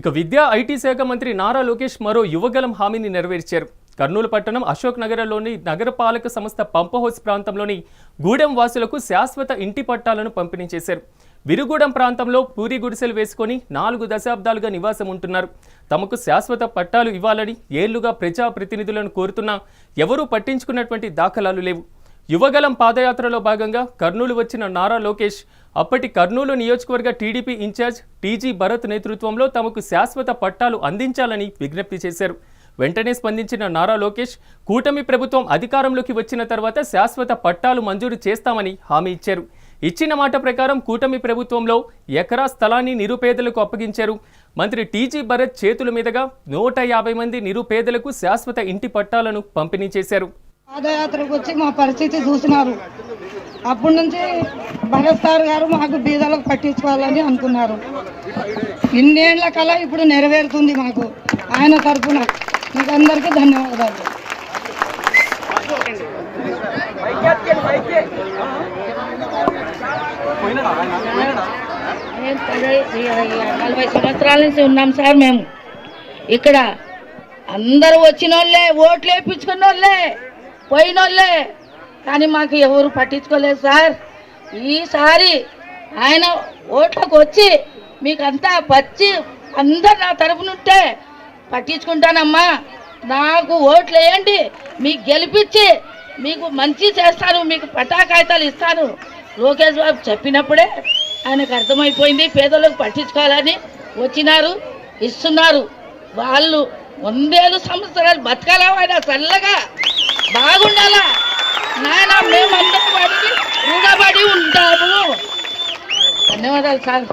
ఇక విద్యా ఐటీ శాఖ మంత్రి నారా లోకేష్ మరో యువగలం హామీని నెరవేర్చారు. కర్నూలు పట్టణం అశోక్ నగరంలోని నగరపాలక సంస్థ పంప్ హౌస్ ప్రాంతంలోని గూడెం వాసులకు శాశ్వత ఇంటి పట్టాలను పంపిణీ చేశారు. విరుగూడెం ప్రాంతంలో పూరి గుడిసెలు వేసుకొని నాలుగు దశాబ్దాలుగా నివాసం ఉంటున్నారు. తమకు శాశ్వత పట్టాలు ఇవ్వాలని ఏళ్ళుగా ప్రజాప్రతినిధులను కోరుతున్నా ఎవరూ పట్టించుకున్నటువంటి దాఖలాలు లేవు. యువగలం పాదయాత్రలో భాగంగా కర్నూలు వచ్చిన నారా లోకేష్ అప్పటి కర్నూలు నియోజకవర్గ టీడీపీ ఇన్ఛార్జ్ టీజీ భరత్ నేతృత్వంలో తమకు శాశ్వత పట్టాలు అందించాలని విజ్ఞప్తి చేశారు. వెంటనే స్పందించిన నారా లోకేష్ కూటమి ప్రభుత్వం అధికారంలోకి వచ్చిన తర్వాత శాశ్వత పట్టాలు మంజూరు చేస్తామని హామీ ఇచ్చారు. ఇచ్చిన మాట ప్రకారం కూటమి ప్రభుత్వంలో ఎకరా స్థలాన్ని నిరుపేదలకు అప్పగించారు. మంత్రి టీజీ భరత్ చేతుల మీదుగా నూట యాభై మంది నిరుపేదలకు శాశ్వత ఇంటి పట్టాలను పంపిణీ చేశారు. పాదయాత్రకు వచ్చి మా పరిస్థితి చూసినారు. అప్పటి నుంచి భరత్ సార్ గారు మాకు బీదలకు పట్టించుకోవాలని అనుకున్నారు. ఇన్నేళ్ళ కళ ఇప్పుడు నెరవేరుతుంది మాకు. ఆయన తరఫున మీకు అందరికీ ధన్యవాదాలు. నలభై సంవత్సరాల నుంచి ఉన్నాం సార్ మేము. ఇక్కడ అందరూ వచ్చిన వాళ్ళే ఓట్లు వేయించుకున్న వాళ్ళే పోయినోళ్ళే. కానీ మాకు ఎవరు పట్టించుకోలేదు సార్. ఈసారి ఆయన ఓట్లకు వచ్చి మీకంతా పచ్చి అందరు నా తరపునుంటే పట్టించుకుంటానమ్మా. నాకు ఓట్లు వేయండి మీకు గెలిపించి మీకు మంచి చేస్తాను మీకు పటాకాయితాలు ఇస్తాను. లోకేష్ బాబు చెప్పినప్పుడే ఆయనకు అర్థమైపోయింది పేదలకు పట్టించుకోవాలని వచ్చినారు ఇస్తున్నారు. వాళ్ళు వందేళ్ళు సంవత్సరాలు బతకాలా ఆయన చల్లగా? బాగుండాలా నాయన మేమందరం వాడికి రుణపడి ఉంటాము ధన్యవాదాలు సార్